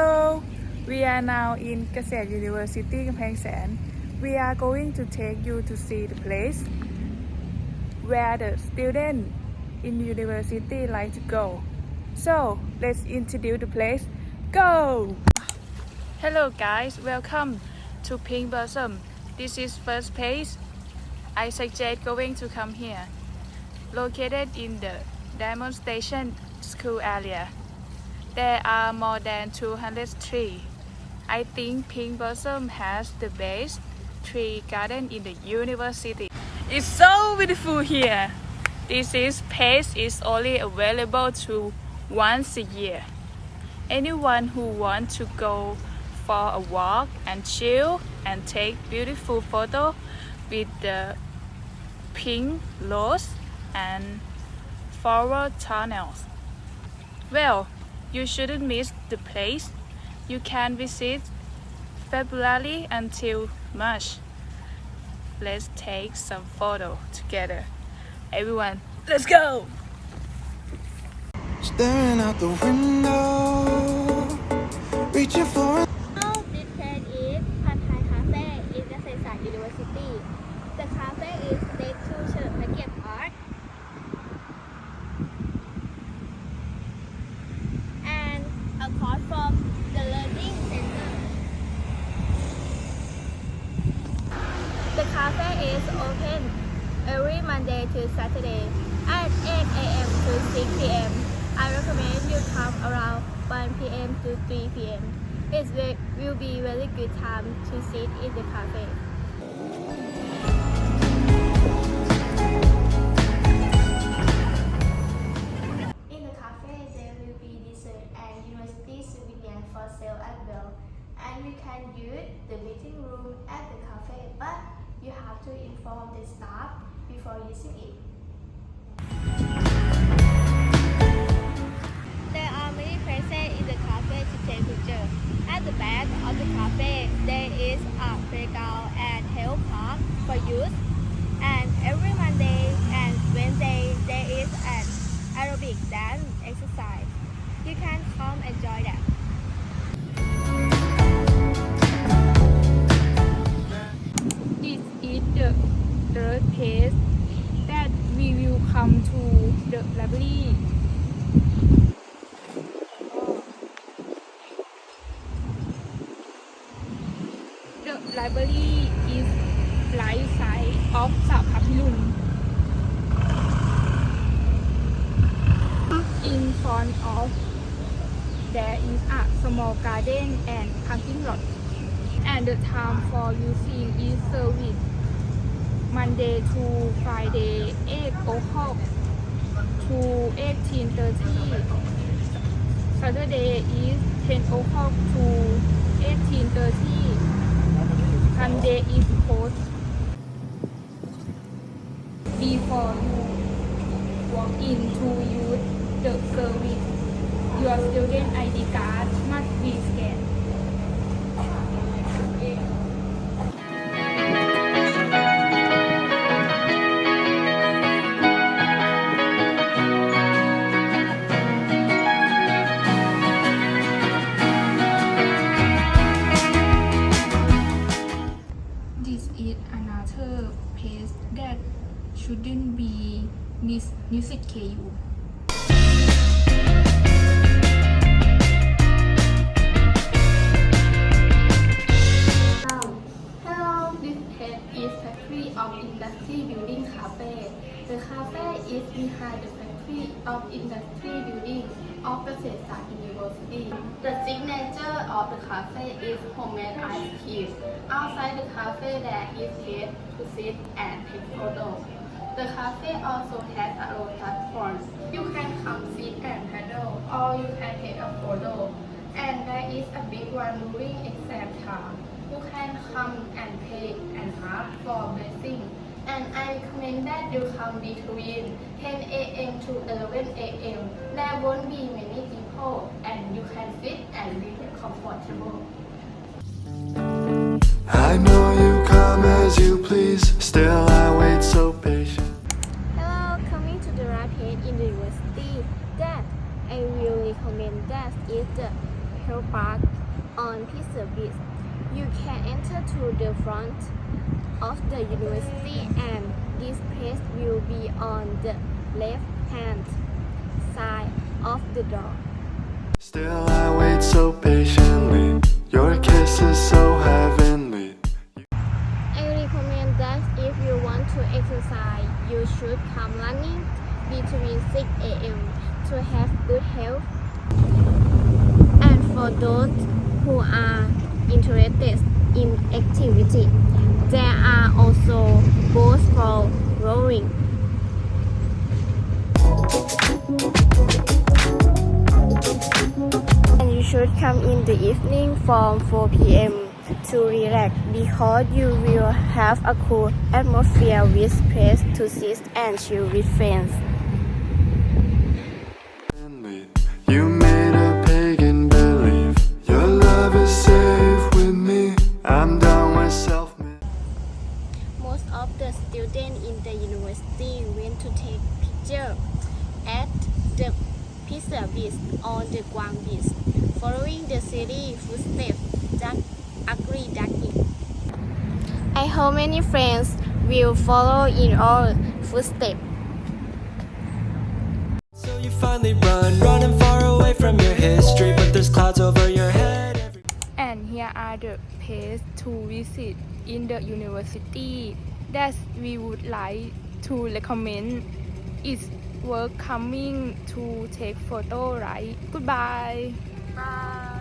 Hello! We are now in Kasset University, Kampang We are going to take you to see the place where the students in university like to go. So, let's introduce the place. Go! Hello guys, welcome to Pink Blossom. This is first place. I suggest going to come here. Located in the Diamond Station School area there are more than 200 trees. I think Pink Blossom has the best tree garden in the university. It's so beautiful here. This is place is only available to once a year. Anyone who wants to go for a walk and chill and take beautiful photo with the pink rose and flower tunnels. Well, you shouldn't miss the place. You can visit February until March. Let's take some photo together. Everyone, let's go! Staring out the window, reaching for. Is open every Monday to Saturday at 8 a.m. to 6 p.m. I recommend you come around 1 p.m. to 3 p.m. It will be very good time to sit in the cafe. In the cafe, there will be dessert and university souvenir for sale as well. And you can use the meeting room at the cafe, but you have to inform the staff before using it. There are many places in the cafe to take pictures. At the back of the cafe, there is a playground and health park for youth. And every Monday and Wednesday, there is an aerobic dance exercise. You can come enjoy that. อะไลบรารีเดอะไลบรารี is right side of สาพัพิลุง in front of there is a small garden and parking lot and the time for using is service Monday to Friday 8 o'clock to 18.30 Saturday is 10 o'clock to 18.30 Sunday is closed before you walk in to use the service. Your student ID card must be music KU. Hello, this place is part of Industry Building Cafe. The cafe is behind the Factory of Industry Building of เกษตรศาสตร์ University. The signature of the cafe is homemade ice cream. Outside the cafe there is place to sit and take photos. The cafe also has a low during exam time. You can come and pay and ask for blessing. And I recommend that you come between 10 a.m. to 11 a.m. There won't be many people and you can sit and be comfortable. I know you come as you please, still Beach. You can enter to the front of the university and this place will be on the left hand side of the door. Still, I wait so patiently. Your kiss is so heavenly. I recommend that if you want to exercise, you should come running between 6 a.m. to have good health. And for those who are interested in activity, there are also boats for rowing. And you should come in the evening from 4 p.m. to relax because you will have a cool atmosphere with place to sit and chill with friends. Beach on the Guam Beach, following the city footsteps Duck Ugly Ducky. I hope many friends will follow in our footsteps. So you finally run, running far away from your history, but there's clouds over your head. And here are the places to visit in the university that we would like to recommend. It's worth coming to take photo, right? Goodbye. Bye.